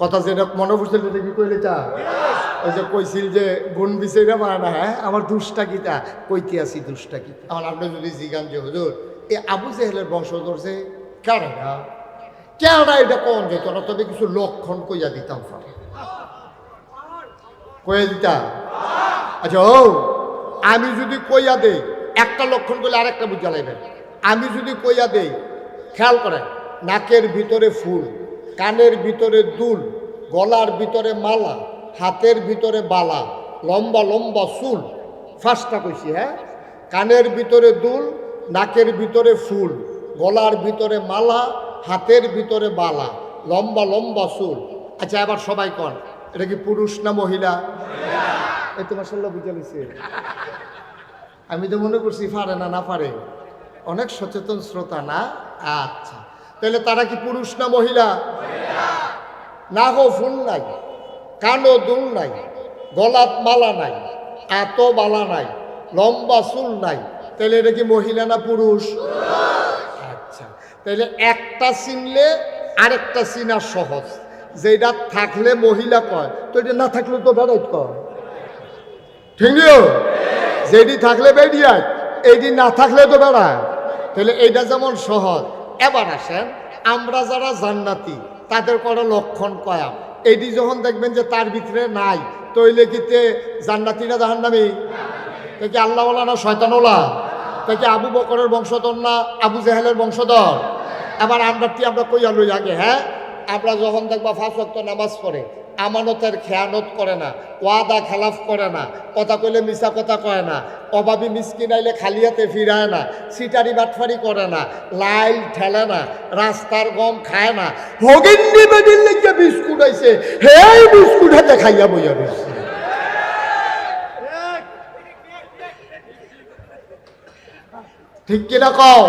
কথা যেটা মনে এটা কি কইলে চা ওই যে কইছিল যে গুণ বিচাইরা পারে না হ্যাঁ? আমার দুষ্টা কিতা কইতে আসি দুষ্টা কিতা আমার আপনি যদি জিগান যে হুজুর এই আবু জেহেলের বংশধর যে, কারা কেনরা এটা কোন যেত না তবে কিছু লক্ষণ কইয়া দিতাম কইয়া দিতাম? আচ্ছা ও, আমি যদি কইয়া দেই, একটা লক্ষণ করলে আরেকটা বুঝা লাগবে। আমি যদি কইয়া দেই, খেয়াল করেন, নাকের ভিতরে ফুল। কানের ভিতরে দুল, গলার ভিতরে মালা, হাতের ভিতরে বালা, লম্বা লম্বা চুল। ফার্স্টটা কইছি হ্যাঁ? কানের ভিতরে দুল, নাকের ভিতরে ফুল, গলার ভিতরে মালা, হাতের ভিতরে বালা, লম্বা লম্বা চুল। আচ্ছা এবার সবাই কন, এটা কি পুরুষ না মহিলা? এই তো মাসাল্লাহ বুঝে নিছে আমি তো মনে করছি, পারে না না পারে। অনেক সচেতন শ্রোতা না? আচ্ছা। তাহলে তারা কি পুরুষ না মহিলা? না হো ফুল নাই, কানো দুল নাই, গলাত মালা নাই এত বালা নাই, লম্বা চুল নাই, তাহলে এটা কি মহিলা না পুরুষ? আচ্ছা তাহলে একটা চিনলে আরেকটা চিনা সহজ যেটা থাকলে মহিলা কয়, তো এটা না থাকলে তো বেড়াইত কয়। ঠিক যেটি থাকলে বেরিয়ায় এইটি না থাকলে তো বেড়ায়। তাহলে এইটা যেমন সহজ এবার আসেন, আমরা যারা জান্নাতি, তাদের কোনো লক্ষণ কয়া। এটি যখন দেখবেন যে তার ভিতরে নাই তৈলে কিতে জান্নাতিরা জাহান্নামি? তা কি আল্লাহওয়ালা না শয়তানওয়ালা? তাকে আবু বকরের বংশধর না আবু জেহেলের বংশধর? এবার আমরা টি আমরা কইয়া লই আগে হ্যাঁ? আমরা যখন দেখবা ফাঁস ওয়াক্ত নামাজ পড়ে, আমানতের খেয়ানত করে না, ওয়াদা খেলাফ করে না, কথা কইলে মিশা কথা কয় না, অভাবী মিসকিন আইলে খালিয়াতে ফিরায় না, সিটারি বাটফারি করে না, লাইল ঠেলে না, রাস্তার গম খায় না হগিন্দি বেদিন লেগে বিস্কুট আইছে হে বিস্কুট হাতে খাইয়া বইয়া রয়েছে ঠিক কিনা কও?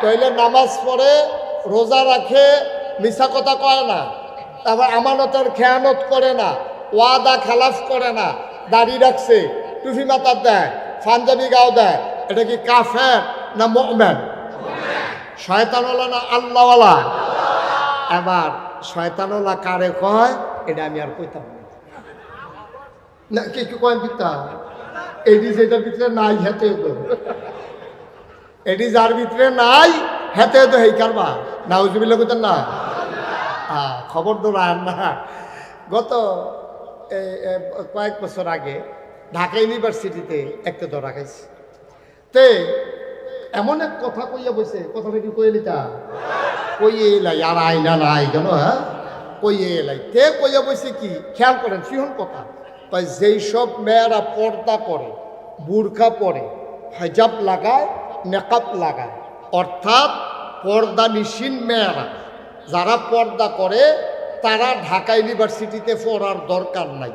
তইলে নামাজ পড়ে, রোজা রাখে মিশা কথা কয় না। তারপর আমানতের খেয়ানত করে না, ওয়াদা খেলাফ করে না, দাড়ি রাখছে টুফি মাতার দেয়, পাঞ্জাবি গাও দেয়, এটা কি কাফের না মোমেন? শয়তানওয়ালা না আল্লাহওয়ালা? এবার শয়তানওয়ালা কারে কয়? এটা আমি আর কইতাম না। কি কি কয় দিতা এটি যেটার ভিতরে নাই হেতে এটি যার ভিতরে নাই হেতে তো হেই কারবা। নাউজুবিল্লা কইতেন না? হ্যাঁ খবর দৌড়ান না। গত কয়েক বছর আগে ঢাকা ইউনিভার্সিটিতে একটা দৌড়া খাইছি। তে, এমন এক কথা কইয়া বসে কথাটা কি কইয়া লিতা? কইয়ে এলাই, আর আইনা নাই কেন হ্যাঁ? কইয়ে এলাই। তে কইয়া বসে কি, খেয়াল করেন, সিহন কথা। কয়, যেই সব মেয়েরা পর্দা করে, বুরখা পরে, হেজাব লাগায় নেকাপ লাগায় অর্থাৎ পর্দা নিশিন মেয়েরা। যারা পর্দা করে, তারা ঢাকা ইউনিভার্সিটিতে পড়ার দরকার নাই।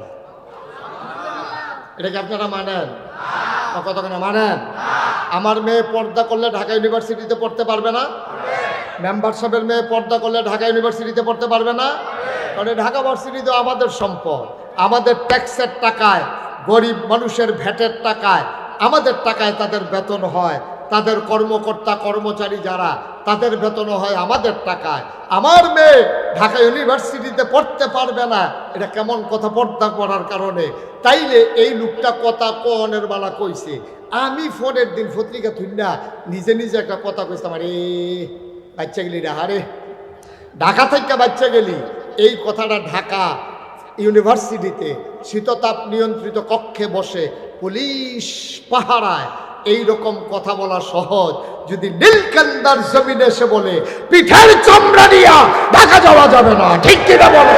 এটা কি আপনারা মানেন? কতক্ষণ মানেন? আমার মেয়ে পর্দা করলে ঢাকা ইউনিভার্সিটিতে পড়তে পারবে না? মেম্বার সাহেবের মেয়ে পর্দা করলে ঢাকা ইউনিভার্সিটিতে পড়তে পারবে না? কারণ ঢাকা ভার্সিটি তো আমাদের সম্পদ। আমাদের ট্যাক্সের টাকায়, গরিব মানুষের ভ্যাটের টাকায়, আমাদের টাকায় তাদের বেতন হয়। তাদের কর্মকর্তা, কর্মচারী যারা, তাদের বেতন হয় আমাদের টাকায়। আমার মেয়ে ঢাকা ইউনিভার্সিটিতে পড়তে পারবে না। এটা কেমন কথা পর্দা করার কারণে। তাইলে এই লোকটা কথা কনের বালা কইছে। আমি ফোনের দিন পত্রিকা থুন্না নিজে নিজে একটা কথা আমার এ বাচ্চা গেলি রে হারে ঢাকা থেকে বাচ্চা গেলি। এই কথাটা ঢাকা ইউনিভার্সিটিতে শীততাপ নিয়ন্ত্রিত কক্ষে বসে পুলিশ পাহারায় এই রকম কথা বলা সহজ। যদি নীলকান্দার জমিনে এসে বলে, পিঠের চমড়া দিয়া ঢাকা যাওয়া যাবে না। ঠিক কিনা বলো?